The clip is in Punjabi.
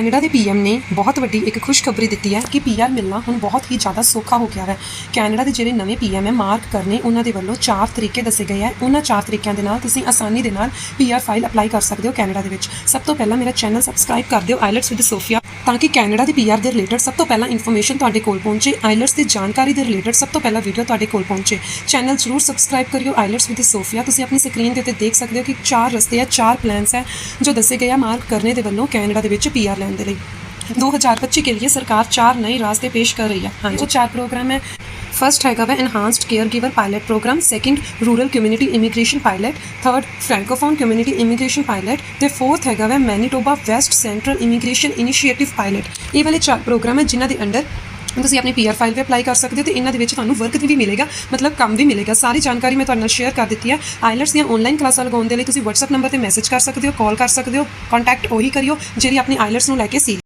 ਕੈਨੇਡਾ ਦੇ ਪੀਐਮ ਨੇ ਬਹੁਤ ਵੱਡੀ ਇੱਕ ਖੁਸ਼ਖਬਰੀ ਦਿੱਤੀ ਹੈ ਕਿ ਪੀਆਰ ਮਿਲਣਾ ਹੁਣ ਬਹੁਤ ਹੀ ਜ਼ਿਆਦਾ ਸੌਖਾ ਹੋ ਗਿਆ ਹੈ। ਕੈਨੇਡਾ ਦੇ ਜਿਹੜੇ ਨਵੇਂ ਪੀਐਮ ਹੈ, ਮਾਰਕ ਕਰਨੇ, ਉਹਨਾਂ ਦੇ ਵੱਲੋਂ ਚਾਰ ਤਰੀਕੇ ਦੱਸੇ ਗਏ ਹੈ। ਉਹਨਾਂ ਚਾਰ ਤਰੀਕਿਆਂ ਦੇ ਨਾਲ ਤੁਸੀਂ ਆਸਾਨੀ ਦੇ ਨਾਲ ਪੀਆਰ ਫਾਈਲ ਅਪਲਾਈ ਕਰ ਸਕਦੇ ਹੋ ਕੈਨੇਡਾ ਦੇ ਵਿੱਚ। ਸਭ ਤੋਂ ਪਹਿਲਾਂ ਮੇਰਾ ਚੈਨਲ ਸਬਸਕ੍ਰਾਈਬ ਕਰ ਦਿਓ ਆਈਲੈਟਸ ਵਿਦ ਸੋਫੀਆ ਤਾਂ ਕਿ ਕੈਨੇਡਾ ਦੇ ਪੀਆਰ ਦੇ ਰਿਲੇਟਡ ਸਭ ਤੋਂ ਪਹਿਲਾਂ ਇਨਫੋਰਮੇਸ਼ਨ ਤੁਹਾਡੇ ਕੋਲ ਪਹੁੰਚੇ ਆਈਲੈਟਸ ਦੀ ਜਾਣਕਾਰੀ ਦੇ ਰਿਲੇਟਡ ਸਭ ਤੋਂ ਪਹਿਲਾਂ ਵੀਡੀਓ ਤੁਹਾਡੇ ਕੋਲ ਪਹੁੰਚੇ ਚੈਨਲ ਜ਼ਰੂਰ ਸਬਸਕ੍ਰਾਈਬ ਕਰਿਓ ਆਈਲੈਟਸ ਵਿਦ ਸੋਫੀਆ ਤੁਸੀਂ ਆਪਣੀ ਸਕਰੀਨ ਦੇ ਉੱਤੇ ਦੇਖ ਸਕਦੇ ਹੋ ਕਿ ਚਾਰ ਰਸਤੇ ਆ ਚਾਰ ਪਲਾਨਸ ਹੈ ਜੋ ਦੱਸੇ ਗਏ ਆ ਮਾਰਕ ਕਰਨੇ ਦੇ ਵੱਲੋਂ ਕੈਨੇਡਾ ਦੇ ਵਿੱਚ ਪੀਆਰ ਲੈਣ ਦੇ ਲਈ 2025 के लिए सरकार चार नए रास्ते पेश कर रही है हाँ वो चार प्रोग्राम है ਫਸਟ ਹੈਗਾ ਵਾ enhanced care giver pilot programme second rural community immigration pilot third francophone community immigration pilot ਤੇ ਫੋਰਥ ਹੈਗਾ ਵੈ Manitoba west central immigration initiative pilot ਇਹ ਵਾਲੇ ਚਾਰ ਪ੍ਰੋਗਰਾਮ ਹੈ ਜਿਨ੍ਹਾਂ ਦੇ ਅੰਡਰ ਤੁਸੀਂ ਆਪਣੀ ਪੀਆਰ ਫਾਈਲ ਵੀ ਅਪਲਾਈ ਕਰ ਸਕਦੇ ਹੋ ਤੇ ਇਹਨਾਂ ਦੇ ਵਿੱਚ ਤੁਹਾਨੂੰ ਵਰਕ ਵੀ ਮਿਲੇਗਾ, ਮਤਲਬ ਕੰਮ ਵੀ ਮਿਲੇਗਾ। ਸਾਰੀ ਜਾਣਕਾਰੀ ਮੈਂ ਤੁਹਾਡੇ ਨਾਲ ਸ਼ੇਅਰ ਕਰ ਦਿੱਤੀ ਹੈ ਆਈਲਟਸ ਦੀਆਂ ਆਨਲਾਈਨ ਕਲਾਸਾਂ ਲਗਾਉਣ ਦੇ ਲਈ ਤੁਸੀਂ WhatsApp ਨੰਬਰ ਤੇ ਮੈਸੇਜ ਕਰ ਸਕਦੇ ਹੋ ਕਾਲ ਕਰ ਸਕਦੇ ਹੋ ਕੰਟੈਕਟ ਉਹੀ ਕਰਿਓ ਜਿਹੜੀ ਆਪਣੀ ਆਈਲਟਸ ਨੂੰ ਲੈ ਕੇ ਸੀ